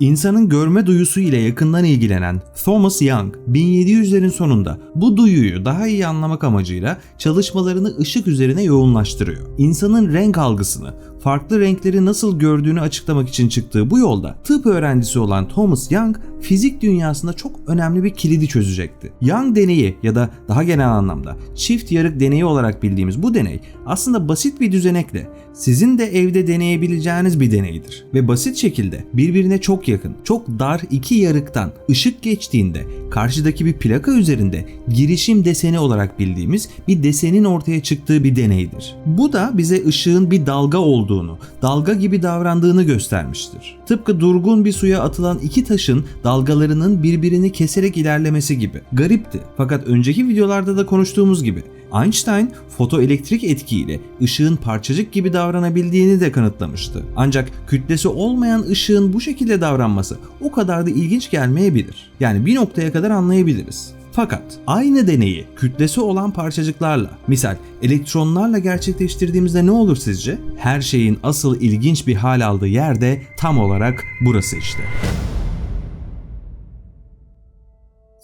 İnsanın görme duyusu ile yakından ilgilenen Thomas Young 1700'lerin sonunda bu duyuyu daha iyi anlamak amacıyla çalışmalarını ışık üzerine yoğunlaştırıyor. İnsanın renk algısını, farklı renkleri nasıl gördüğünü açıklamak için çıktığı bu yolda tıp öğrencisi olan Thomas Young fizik dünyasında çok önemli bir kilidi çözecekti. Young deneyi ya da daha genel anlamda çift yarık deneyi olarak bildiğimiz bu deney aslında basit bir düzenekle sizin de evde deneyebileceğiniz bir deneydir. Ve basit şekilde birbirine çok yakın, çok dar iki yarıktan ışık geçtiğinde karşıdaki bir plaka üzerinde girişim deseni olarak bildiğimiz bir desenin ortaya çıktığı bir deneydir. Bu da bize ışığın bir dalga olduğunu, dalga gibi davrandığını göstermiştir. Tıpkı durgun bir suya atılan iki taşın dalgalarının birbirini keserek ilerlemesi gibi. Garipti. Fakat önceki videolarda da konuştuğumuz gibi Einstein fotoelektrik etkiyle ışığın parçacık gibi davranabildiğini de kanıtlamıştı. Ancak kütlesi olmayan ışığın bu şekilde davranması o kadar da ilginç gelmeyebilir. Yani bir noktaya kadar anlayabiliriz. Fakat aynı deneyi kütlesi olan parçacıklarla, misal elektronlarla gerçekleştirdiğimizde ne olur sizce? Her şeyin asıl ilginç bir hal aldığı yerde tam olarak burası işte.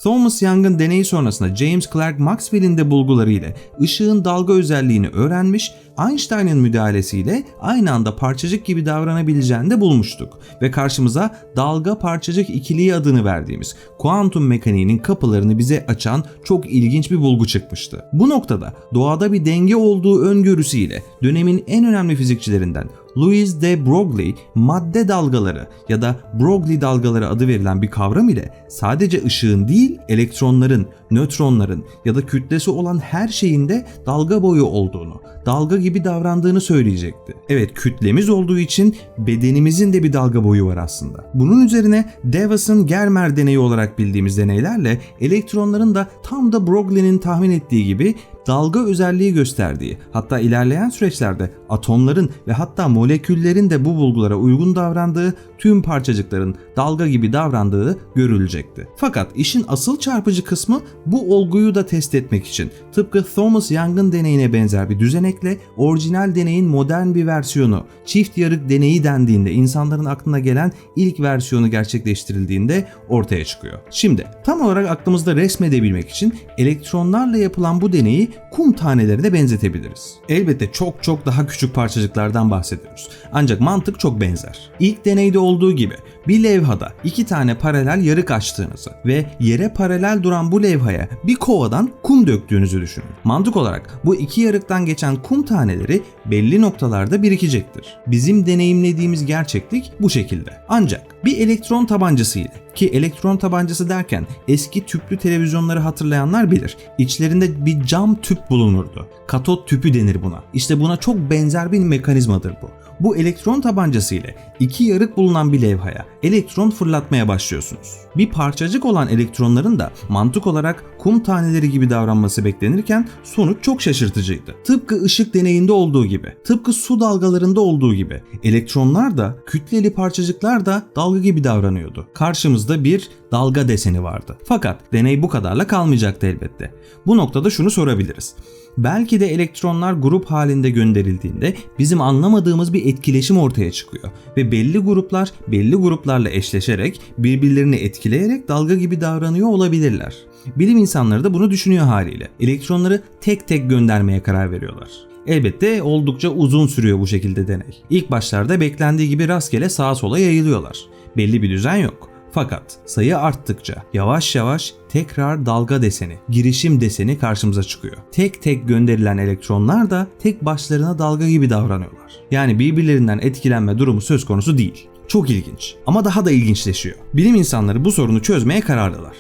Thomas Young'ın deneyi sonrasında James Clerk Maxwell'in de bulguları ile ışığın dalga özelliğini öğrenmiş, Einstein'ın müdahalesiyle aynı anda parçacık gibi davranabileceğini de bulmuştuk ve karşımıza dalga parçacık ikiliği adını verdiğimiz kuantum mekaniğinin kapılarını bize açan çok ilginç bir bulgu çıkmıştı. Bu noktada doğada bir denge olduğu öngörüsüyle dönemin en önemli fizikçilerinden Louis de Broglie madde dalgaları ya da Broglie dalgaları adı verilen bir kavram ile sadece ışığın değil elektronların, nötronların ya da kütlesi olan her şeyin de dalga boyu olduğunu, dalga gibi davrandığını söyleyecekti. Evet kütlemiz olduğu için bedenimizin de bir dalga boyu var aslında. Bunun üzerine Davis'ın Germer deneyi olarak bildiğimiz deneylerle elektronların da tam da Broglie'nin tahmin ettiği gibi dalga özelliği gösterdiği, hatta ilerleyen süreçlerde atomların ve hatta moleküllerin de bu bulgulara uygun davrandığı, tüm parçacıkların dalga gibi davrandığı görülecekti. Fakat işin asıl çarpıcı kısmı bu olguyu da test etmek için tıpkı Thomas Young'ın deneyine benzer bir düzenekle orijinal deneyin modern bir versiyonu, çift yarık deneyi dendiğinde insanların aklına gelen ilk versiyonu gerçekleştirildiğinde ortaya çıkıyor. Şimdi tam olarak aklımızda resmedebilmek için elektronlarla yapılan bu deneyi kum tanelerine benzetebiliriz. Elbette çok çok daha küçük parçacıklardan bahsediyoruz. Ancak mantık çok benzer. İlk deneyde olduğu gibi bir levhada iki tane paralel yarık açtığınızı ve yere paralel duran bu levhaya bir kovadan kum döktüğünüzü düşünün. Mantık olarak bu iki yarıktan geçen kum taneleri belli noktalarda birikecektir. Bizim deneyimlediğimiz gerçeklik bu şekilde. Ancak bir elektron tabancası ile ki elektron tabancası derken eski tüplü televizyonları hatırlayanlar bilir. İçlerinde bir cam tüp bulunurdu. Katot tüpü denir buna. İşte buna çok benzer bir mekanizmadır bu. Bu elektron tabancası ile iki yarık bulunan bir levhaya elektron fırlatmaya başlıyorsunuz. Bir parçacık olan elektronların da mantık olarak kum taneleri gibi davranması beklenirken sonuç çok şaşırtıcıydı. Tıpkı ışık deneyinde olduğu gibi, tıpkı su dalgalarında olduğu gibi elektronlar da kütleli parçacıklar da dalga gibi davranıyordu. Karşımızda bir dalga deseni vardı. Fakat deney bu kadarla kalmayacaktı elbette. Bu noktada şunu sorabiliriz. Belki de elektronlar grup halinde gönderildiğinde bizim anlamadığımız etkileşim ortaya çıkıyor ve belli gruplar belli gruplarla eşleşerek birbirlerini etkileyerek dalga gibi davranıyor olabilirler. Bilim insanları da bunu düşünüyor haliyle. Elektronları tek tek göndermeye karar veriyorlar. Elbette oldukça uzun sürüyor bu şekilde deney. İlk başlarda beklendiği gibi rastgele sağa sola yayılıyorlar. Belli bir düzen yok. Fakat sayı arttıkça yavaş yavaş tekrar dalga deseni, girişim deseni karşımıza çıkıyor. Tek tek gönderilen elektronlar da tek başlarına dalga gibi davranıyorlar. Yani birbirlerinden etkilenme durumu söz konusu değil. Çok ilginç ama daha da ilginçleşiyor. Bilim insanları bu sorunu çözmeye kararlılar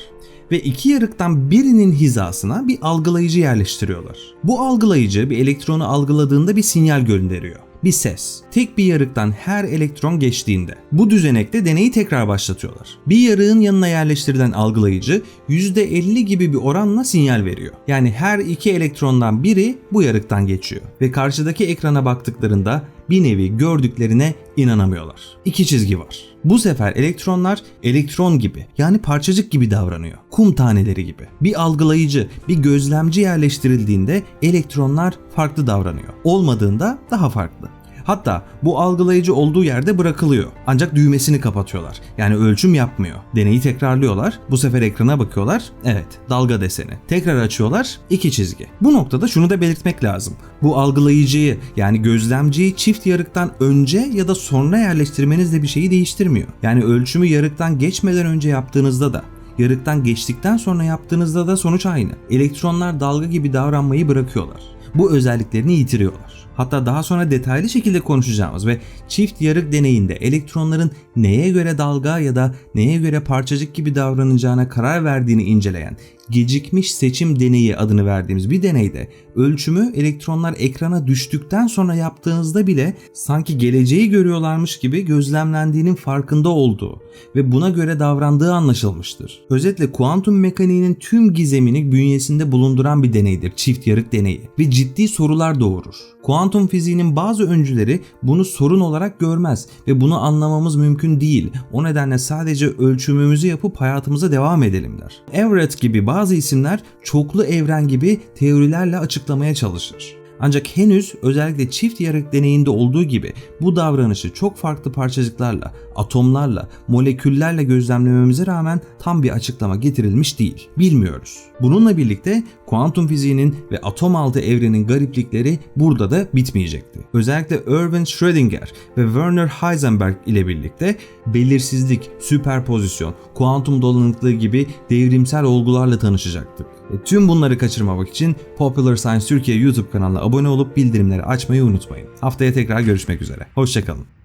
ve iki yarıktan birinin hizasına bir algılayıcı yerleştiriyorlar. Bu algılayıcı bir elektronu algıladığında bir sinyal gönderiyor bir ses. Tek bir yarıktan her elektron geçtiğinde. Bu düzenekte deneyi tekrar başlatıyorlar. Bir yarığın yanına yerleştirilen algılayıcı %50 gibi bir oranla sinyal veriyor. Yani her iki elektrondan biri bu yarıktan geçiyor. Ve karşıdaki ekrana baktıklarında bir nevi gördüklerine inanamıyorlar. İki çizgi var. Bu sefer elektronlar elektron gibi yani parçacık gibi davranıyor. Kum taneleri gibi. Bir algılayıcı, bir gözlemci yerleştirildiğinde elektronlar farklı davranıyor. Olmadığında daha farklı. Hatta bu algılayıcı olduğu yerde bırakılıyor. Ancak düğmesini kapatıyorlar. Yani ölçüm yapmıyor. Deneyi tekrarlıyorlar. Bu sefer ekrana bakıyorlar. Evet, dalga deseni. Tekrar açıyorlar. iki çizgi. Bu noktada şunu da belirtmek lazım. Bu algılayıcıyı yani gözlemciyi çift yarıktan önce ya da sonra yerleştirmeniz de bir şeyi değiştirmiyor. Yani ölçümü yarıktan geçmeden önce yaptığınızda da yarıktan geçtikten sonra yaptığınızda da sonuç aynı. Elektronlar dalga gibi davranmayı bırakıyorlar. Bu özelliklerini yitiriyorlar. Hatta daha sonra detaylı şekilde konuşacağımız ve çift yarık deneyinde elektronların neye göre dalga ya da neye göre parçacık gibi davranacağına karar verdiğini inceleyen gecikmiş seçim deneyi adını verdiğimiz bir deneyde ölçümü elektronlar ekrana düştükten sonra yaptığınızda bile sanki geleceği görüyorlarmış gibi gözlemlendiğinin farkında olduğu ve buna göre davrandığı anlaşılmıştır. Özetle kuantum mekaniğinin tüm gizemini bünyesinde bulunduran bir deneydir çift yarık deneyi ve ciddi sorular doğurur. Kuantum fiziğinin bazı öncüleri bunu sorun olarak görmez ve bunu anlamamız mümkün değil. O nedenle sadece ölçümümüzü yapıp hayatımıza devam edelim der. Everett gibi bazı isimler çoklu evren gibi teorilerle açıklamaya çalışır. Ancak henüz özellikle çift yarık deneyinde olduğu gibi bu davranışı çok farklı parçacıklarla, atomlarla, moleküllerle gözlemlememize rağmen tam bir açıklama getirilmiş değil. Bilmiyoruz. Bununla birlikte kuantum fiziğinin ve atom altı evrenin gariplikleri burada da bitmeyecekti. Özellikle Erwin Schrödinger ve Werner Heisenberg ile birlikte belirsizlik, süperpozisyon, kuantum dolanıklığı gibi devrimsel olgularla tanışacaktık. E, tüm bunları kaçırmamak için Popular Science Türkiye YouTube kanalına abone olup bildirimleri açmayı unutmayın. Haftaya tekrar görüşmek üzere. Hoşçakalın.